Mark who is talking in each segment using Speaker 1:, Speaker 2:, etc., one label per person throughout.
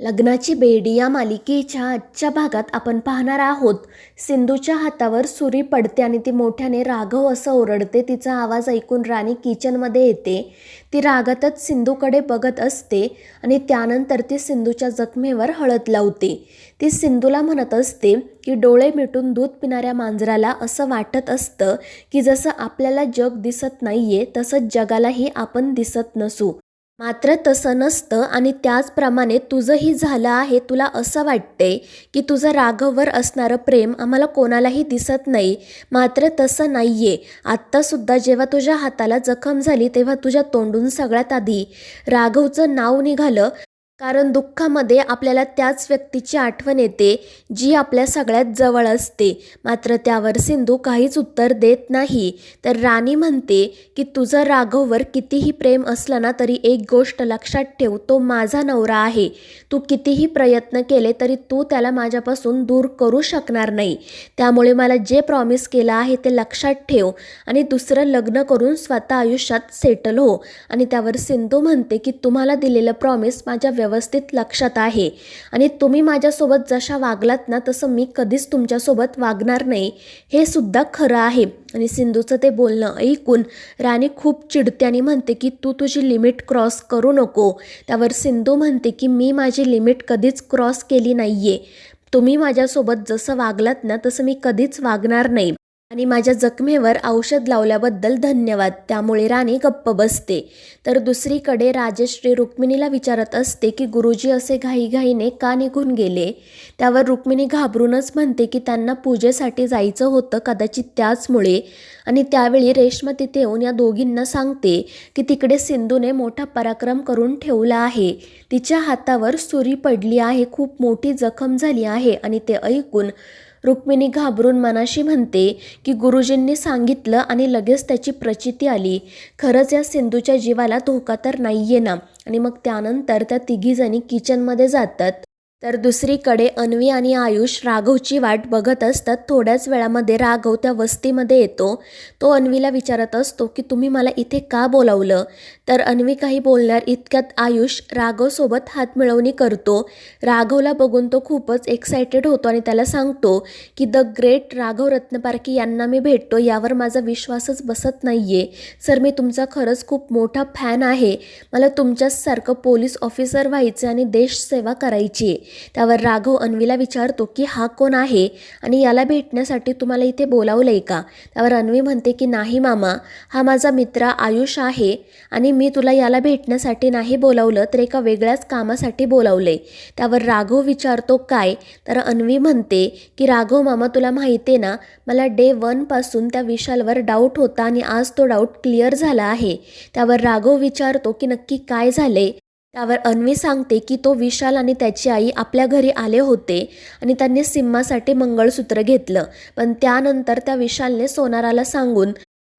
Speaker 1: लग्नाची बेडी या मालिकेच्या आजच्या भागात आपण पाहणार आहोत. सिंधूच्या हातावर सुरी पडते आणि ती मोठ्याने राघव असं ओरडते. तिचा आवाज ऐकून राणी किचनमध्ये येते. ती रागातच सिंधूकडे बघत असते आणि त्यानंतर ती सिंधूच्या जखमेवर हळद लावते. ती सिंधूला म्हणत असते की डोळे मिटून दूध पिणाऱ्या मांजराला असं वाटत असतं की जसं आपल्याला जग दिसत नाहीये तसंच जगालाही आपण दिसत नसू. मात्र तसं नसतं आणि त्याचप्रमाणे तुझंही झालं आहे तुला असं वाटते की तुझं राघववर असणारं प्रेम आम्हाला कोणालाही दिसत नाही. मात्र तसं नाही आहे आत्तासुद्धा जेव्हा तुझ्या हाताला जखम झाली तेव्हा तुझ्या तोंडून सगळ्यात आधी राघवचं नाव निघालं. कारण दुःखामध्ये आपल्याला त्याच व्यक्तीची आठवण येते जी आपल्या सगळ्यात जवळ असते. मात्र त्यावर सिंधू काहीच उत्तर देत नाही. तर राणी म्हणते की तुझं राघववर कितीही प्रेम असलं ना तरी एक गोष्ट लक्षात ठेव तो माझा नवरा आहे. तू कितीही प्रयत्न केले तरी तू त्याला माझ्यापासून दूर करू शकणार नाही. त्यामुळे मला जे प्रॉमिस केलं आहे ते लक्षात ठेव आणि दुसरं लग्न करून स्वतः आयुष्यात सेटल हो. आणि त्यावर सिंधू म्हणते की तुम्हाला दिलेलं प्रॉमिस माझ्या व्यवस्थित लक्षात आहे. आणि तुम्ही माझ्यासोबत जशा वागलात ना तसं मी कधीच तुमच्यासोबत वागणार नाही. हे सुद्धा खरं आहे. आणि सिंधूचं ते बोलणं ऐकून राणी खूप चिडते आणि म्हणते की तू तुझी लिमिट क्रॉस करू नको. त्यावर सिंधू म्हणते की मी माझी लिमिट कधीच क्रॉस केली नाही आहे तुम्ही माझ्यासोबत जसं वागलात ना तसं मी कधीच वागणार नाही. आणि माझ्या जखमेवर औषध लावल्याबद्दल धन्यवाद. त्यामुळे राणी गप्प बसते. तर दुसरीकडे राजश्री रुक्मिणीला विचारत असते की गुरुजी असे घाईघाईने का निघून गेले? त्यावर रुक्मिणी घाबरूनच म्हणते की त्यांना पूजेसाठी जायचं होतं कदाचित त्याचमुळे. आणि त्यावेळी रेश्मा तिथे येऊन या दोघींना सांगते की तिकडे सिंधूने मोठा पराक्रम करून ठेवला आहे. तिच्या हातावर सुरी पडली आहे खूप मोठी जखम झाली आहे आणि ते ऐकून रुक्मिणी घाबरून मनाशी म्हणते की गुरुजींनी सांगितलं आणि लगेच त्याची प्रचिती आली. खरंच या सिंधूच्या जीवाला धोका तर नाही आहे ना? आणि मग त्यानंतर त्या तिघीजणी किचनमध्ये जातात. तर दुसरीकडे अन्वी आणि आयुष राघवची वाट बघत असतात. थोड्याच वेळामध्ये राघव त्या वस्तीमध्ये येतो. तो अन्वीला विचारत असतो की तुम्ही मला इथे का बोलावलं? तर अन्वी काही बोलणार इतक्यात आयुष राघवसोबत हातमिळवणी करतो. राघवला बघून तो खूपच एक्सायटेड होतो आणि त्याला सांगतो की द ग्रेट राघव रत्नपारखी यांना मी भेटतो. यावर माझा विश्वासच बसत नाही आहे सर मी तुमचा खरंच खूप मोठा फॅन आहे. मला तुमच्यासारखं पोलीस ऑफिसर व्हायचं आणि देशसेवा करायची आहे त्यावर राघव अन्वीला विचारतो की हा कोण आहे आणि याला भेटण्यासाठी तुम्हाला इथे बोलावलं आहे का? त्यावर अन्वी म्हणते की नाही मामा हा माझा मित्र आयुष आहे आणि मी तुला याला भेटण्यासाठी नाही बोलावलं तर एका वेगळ्याच कामासाठी बोलावलं आहे त्यावर राघव विचारतो काय? तर अन्वी म्हणते की राघव मामा तुला माहिती आहे ना मला डे वनपासून त्या विशालवर डाऊट होता आणि आज तो डाऊट क्लिअर झाला आहे. त्यावर राघव विचारतो की नक्की काय झाले त्यावर अन्वी सांगते की तो विशाल आणि त्याची आई आपल्या घरी आले होते आणि त्यांनी सिम्मासाठी मंगळसूत्र घेतलं. पण त्यानंतर त्या विशालने सोनाराला सांगून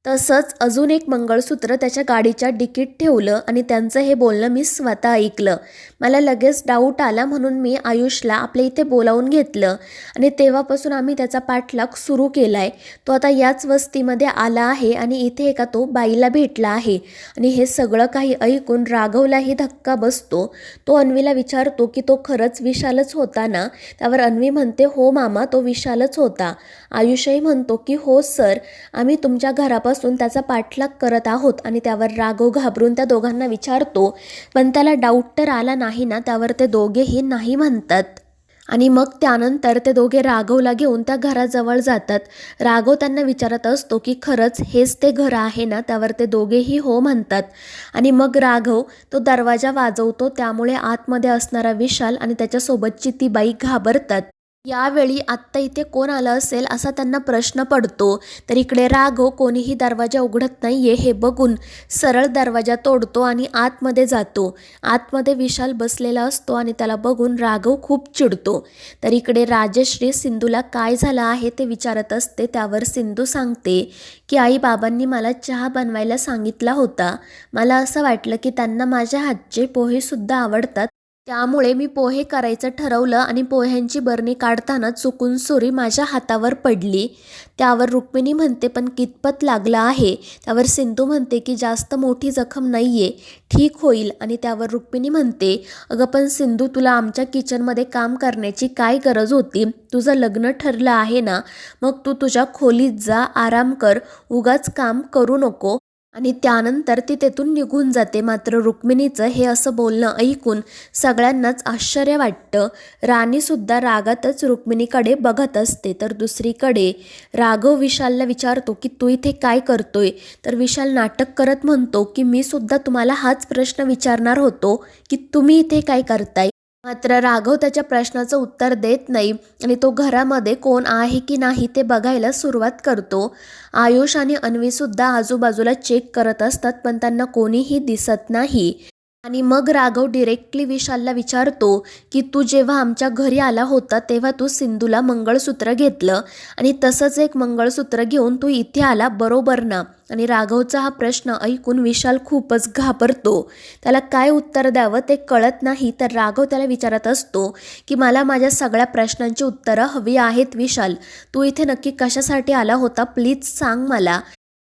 Speaker 1: तसंच अजून एक मंगळसूत्र त्याच्या गाडीच्या डिकीट ठेवलं आणि त्यांचं हे बोलणं मी स्वतः ऐकलं. मला लगेच डाऊट आला म्हणून मी आयुषला आपल्या इथे बोलावून घेतलं आणि तेव्हापासून आम्ही त्याचा पाठलाग सुरू केला आहे तो आता याच वस्तीमध्ये आला आहे आणि इथे एका तो बाईला भेटला आहे आणि हे सगळं काही ऐकून राघवलाही धक्का बसतो. तो अन्वीला विचारतो की तो खरंच विशालच होता ना? त्यावर अन्वी म्हणते हो मामा तो विशालच होता. आयुषही म्हणतो की हो सर आम्ही तुमच्या घरापासून त्याचा पाठलाग करत आहोत आणि त्यावर राघव घाबरून त्या दोघांना विचारतो पण त्याला डाऊट तर आला नाही ना त्यावर ते दोघेही नाही म्हणतात. आणि मग त्यानंतर ते दोघे राघवला घेऊन त्या घराजवळ जातात. राघव त्यांना विचारत असतो की खरंच हेच ते घर आहे ना त्यावर ते दोघेही हो म्हणतात. आणि मग राघव तो दरवाजा वाजवतो त्यामुळे आतमध्ये असणारा विशाल आणि त्याच्यासोबतची ती बाई घाबरतात. यावेळी आत्ता इथे कोण आलं असेल असा त्यांना प्रश्न पडतो. तर इकडे राघव कोणीही दरवाजा उघडत नाहीये हे बघून सरळ दरवाजा तोडतो आणि आतमध्ये जातो. आतमध्ये विशाल बसलेला असतो आणि त्याला बघून राघव खूप चिडतो. तर इकडे राजश्री सिंधूला काय झालं आहे ते विचारत असते त्यावर सिंधू सांगते की आई बाबांनी मला चहा बनवायला सांगितला होता. मला असं वाटलं की त्यांना माझ्या हातचे पोहेसुद्धा आवडतात त्यामुळे मी पोहे करायचं ठरवलं आणि पोह्यांची बरणी काढताना चुकून सुरी माझ्या हातावर पडली. त्यावर रुक्मिणी म्हणते पण कितपत लागलं आहे? त्यावर सिंधू म्हणते की जास्त मोठी जखम नाही आहे ठीक होईल. आणि त्यावर रुक्मिणी म्हणते अगं पण सिंधू तुला आमच्या किचनमध्ये काम करण्याची काय गरज होती? तुझं लग्न ठरलं आहे ना? मग तू तुझ्या खोलीत जा आराम कर. उगाच काम करू नको. आणि त्यानंतर ती तेथून निघून जाते. मात्र रुक्मिणीचं हे असं बोलणं ऐकून सगळ्यांनाच आश्चर्य वाटतं. राणीसुद्धा रागातच रुक्मिणीकडे बघत असते. तर दुसरीकडे राघव विशालला विचारतो की तू इथे काय करतोय? तर विशाल नाटक करत म्हणतो की मी सुद्धा तुम्हाला हाच प्रश्न विचारणार होतो की तुम्ही इथे काय करताय? मात्र राघव त्याच्या प्रश्नाचं उत्तर देत नाही आणि तो घरामध्ये कोण आहे की नाही ते बघायला सुरुवात करतो. आयुष आणि अन्वीसुद्धा आजूबाजूला चेक करत असतात पण त्यांना कोणीही दिसत नाही. आणि मग राघव डिरेक्टली विशालला विचारतो की तू जेव्हा आमच्या घरी आला होता तेव्हा तू सिंधूला मंगळसूत्र घेतलं. आणि तसंच एक मंगळसूत्र घेऊन तू इथे आला बरोबर ना? आणि राघवचा हा प्रश्न ऐकून विशाल खूपच घाबरतो. त्याला काय उत्तर द्यावं ते कळत नाही तर राघव त्याला विचारत असतो की मला माझ्या सगळ्या प्रश्नांची उत्तरं हवी आहेत विशाल. तू इथे नक्की कशासाठी आला होता प्लीज सांग मला.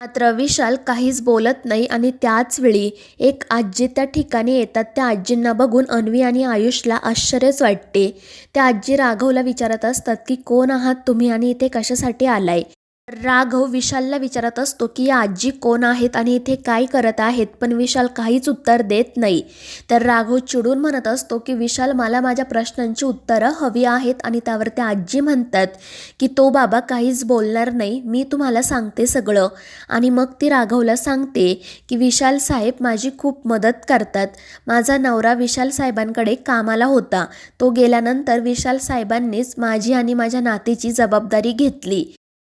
Speaker 1: मात्र विशाल काहीच बोलत नाही आणि त्याच वेळी एक आजी त्या ठिकाणी येतात. त्या आजींना बघून अन्वी आणि आयुषला आश्चर्यच वाटते. त्या आजी राघवला विचारत असतात की कोण आहात तुम्ही आणि इथे कशासाठी आलाय? राघव विशालला विचारत असतो की या आजी कोण आहेत आणि इथे काय करत आहेत? पण विशाल काहीच उत्तर देत नाही. तर राघव चिडून म्हणत असतो की विशाल मला माझ्या प्रश्नांची उत्तरं हवी आहेत आणि त्यावर त्या आजी म्हणतात की तो बाबा काहीच बोलणार नाही. मी तुम्हाला सांगते सगळं. आणि मग ती राघवला सांगते की विशाल साहेब माझी खूप मदत करतात. माझा नवरा विशाल साहेबांकडे कामाला होता. तो गेल्यानंतर विशाल साहेबांनीच माझी आणि माझ्या नातीची जबाबदारी घेतली.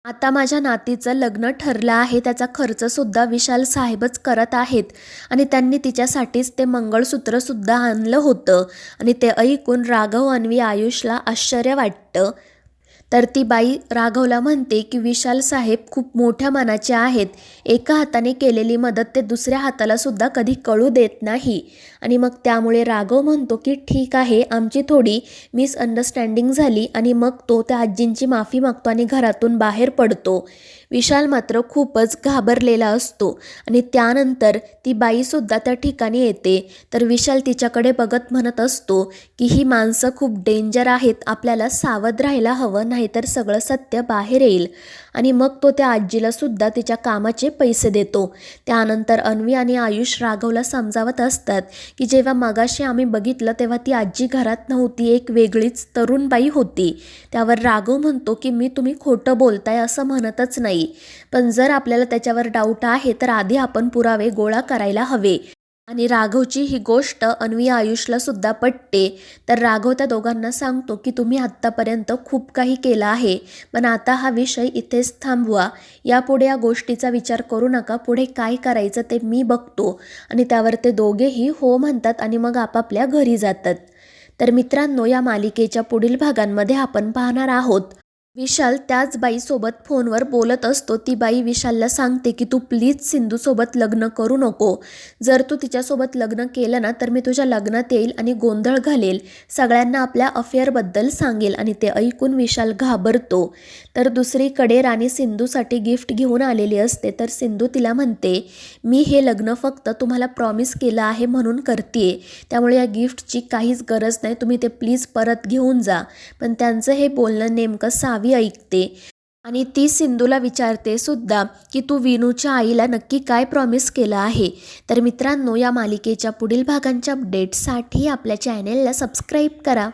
Speaker 1: आता माझ्या नातीचं लग्न ठरलं आहे त्याचा खर्चसुद्धा विशाल साहेबच करत आहेत. आणि त्यांनी तिच्यासाठीच ते मंगळसूत्रसुद्धा आणलं होतं. आणि ते ऐकून राघव अन्वी आयुषला आश्चर्य वाटतं. तर ती बाई राघवला म्हणते की विशाल साहेब खूप मोठ्या मनाचे आहेत. एका हाताने केलेली मदत ते दुसऱ्या हाताला सुद्धा कधी कळू देत नाही. आणि मग त्यामुळे राघव म्हणतो की ठीक आहे आमची थोडी मिसअंडरस्टँडिंग झाली आणि मग तो त्या आजींची माफी मागतो आणि घरातून बाहेर पडतो. विशाल मात्र खूपच घाबरलेला असतो आणि त्यानंतर ती बाईसुद्धा त्या ठिकाणी येते. तर विशाल तिच्याकडे बघत म्हणत असतो की ही माणसं खूप डेंजर आहेत आपल्याला सावध राहायला हवं नाही नाहीतर सगळं सत्य बाहेर येईल. आणि मग तो त्या आजीला सुद्धा तिच्या कामाचे पैसे देतो. त्यानंतर अन्वी आणि आयुष राघवला समजावत असतात की जेव्हा मगाशी आम्ही बघितलं तेव्हा ती आजी घरात नव्हती एक वेगळीच तरुण बाई होती. त्यावर राघव म्हणतो की मी तुम्ही खोटं बोलताय असं म्हणतच नाही. पण जर आपल्याला त्याच्यावर डाऊट आहे तर आधी आपण पुरावे गोळा करायला हवे. आणि राघवची ही गोष्ट अन्वी आयुषला सुद्धा पटते. तर राघव त्या दोघांना सांगतो की तुम्ही आत्तापर्यंत खूप काही केलं आहे पण आता हा विषय इथेच थांबवा. यापुढे या गोष्टीचा विचार करू नका. पुढे काय करायचं ते मी बघतो. आणि त्यावर ते दोघेही हो म्हणतात आणि मग आपापल्या घरी जातात. तर मित्रांनो या मालिकेच्या पुढील भागांमध्ये आपण पाहणार आहोत. विशाल त्याच बाईसोबत फोनवर बोलत असतो. ती बाई विशालला सांगते की तू प्लीज सिंधूसोबत लग्न करू नको. जर तू तिच्यासोबत लग्न केलं ना तर मी तुझ्या लग्नात येईल आणि गोंधळ घालेल. सगळ्यांना आपल्या अफेअरबद्दल सांगेल आणि ते ऐकून विशाल घाबरतो. तर दुसरीकडे राणी सिंधूसाठी गिफ्ट घेऊन आलेली असते. तर सिंधू तिला म्हणते मी हे लग्न फक्त तुम्हाला प्रॉमिस केलं आहे म्हणून करते त्यामुळे या गिफ्टची काहीच गरज नाही. तुम्ही ते प्लीज परत घेऊन जा. पण त्यांचं हे बोलणं नेमकं सावी ऐकते. आणि ती सिंधूला विचारते सुद्धा की तू विनूच्या आईला नक्की काय प्रॉमिस केलं आहे? तर मित्रांनो या मालिकेच्या पुढील भागांच्या अपडेटसाठी आपल्या चॅनेलला सबस्क्राईब करा.